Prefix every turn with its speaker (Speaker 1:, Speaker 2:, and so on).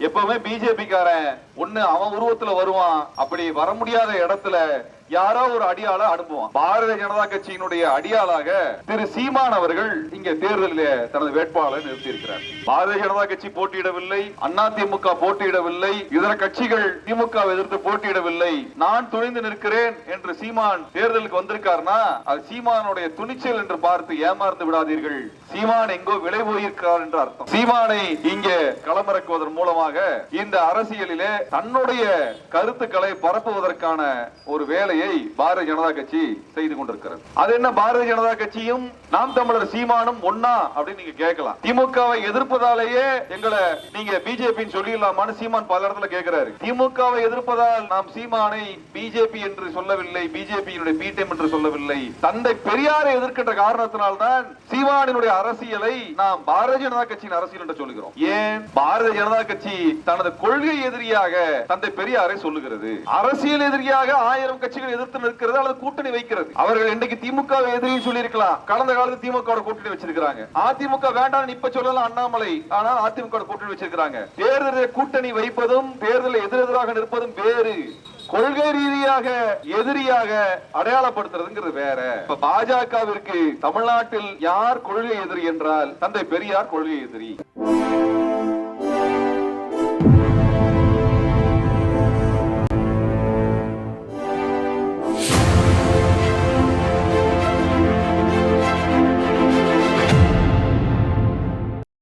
Speaker 1: எப்பவுமே பிஜேபிக்காரன் ஒண்ணு அவன் உருவத்துல வருவான். அப்படி வர முடியாத இடத்துல யாரோ ஒரு அடியாள அனுப்புவான். பாரதிய ஜனதா கட்சியினுடைய அடியாளாக திரு சீமான் அவர்கள் இங்க தேர்தலில் தனது வேட்பாளரை நிறுத்தியிருக்கிறார். பாரதிய ஜனதா கட்சி போட்டியிடவில்லை அண்ணா திமுக போட்டியிடவில்லை இதர கட்சிகள் திமுக எதிர்த்து போட்டியிடவில்லை நான் துணிந்து நிற்கிறேன் என்று சீமான் தேர்தலுக்கு வந்திருக்காருன்னா அது சீமானுடைய துணிச்சல் என்று பார்த்து ஏமாந்து விடாதீர்கள். சீமான் எங்கோ விலை போயிருக்கிறார் என்று அர்த்தம். சீமானை இங்கே களமிறக்குவதன் மூலமாக இந்த அரசியலிலே தன்னுடைய கருத்துக்களை பரப்புவதற்கான ஒரு வேலையை பாரதிய ஜனதா கட்சி செய்து கொண்டிருக்கிறது. அது என்ன பாரதிய ஜனதா கட்சியும் நாம் தமிழர் சீமானும் ஒன்னா அப்படின்னு நீங்க கேட்கலாம். திமுகவை எதிர்ப்பதாலேயே எங்களை நீங்க பிஜேபி சொல்லிடலாமான்னு சீமான் பல இடத்துல கேட்கிறாரு. திமுகவை எதிர்ப்பதால் நாம் சீமானை பிஜேபி என்று சொல்லவில்லை பிஜேபியினுடைய பீட்டம் என்று சொல்லவில்லை. தந்தை பெரியாரை எதிர்க்கின்ற காரணத்தினால்தான் சீமானினுடைய அரசியலை நாம் பாரதிய ஜனதா கட்சியின் அரசியல் என்று சொல்லுகிறோம். ஏன்? பாரதிய ஜனதா கட்சி தனது கொள்கை எதிரியாக தந்தை பெரியாரை சொல்லுகிறது. அரசியல் எதிரியாக ஆயிரம் கட்சிகள் எதிர்த்து நிற்கிறது அல்லது கூட்டணி வைக்கிறது. அவர்கள் இன்னைக்கு திமுக எதிரி சொல்லியிருக்கலாம். கடந்த காலத்து திமுக கூட்டணி வச்சிருக்காங்க அதிமுக வேண்டாம் இப்ப சொல்லலாம் அண்ணாமலை. ஆனால் அதிமுக கூட்டணி வச்சிருக்காங்க தேர்தலில் கூட்டணி வைப்பதும் தேர்தலில் எதிரெதிராக நிற்பதும் வேறு. கொள்கை ரீதியாக எதிரியாக அடையாளப்படுத்துறதுங்கிறது வேற. இப்ப பாஜகவிற்கு தமிழ்நாட்டில் யார் கொள்கை எதிரி என்றால் தந்தை பெரியார் கொள்கை எதிரி.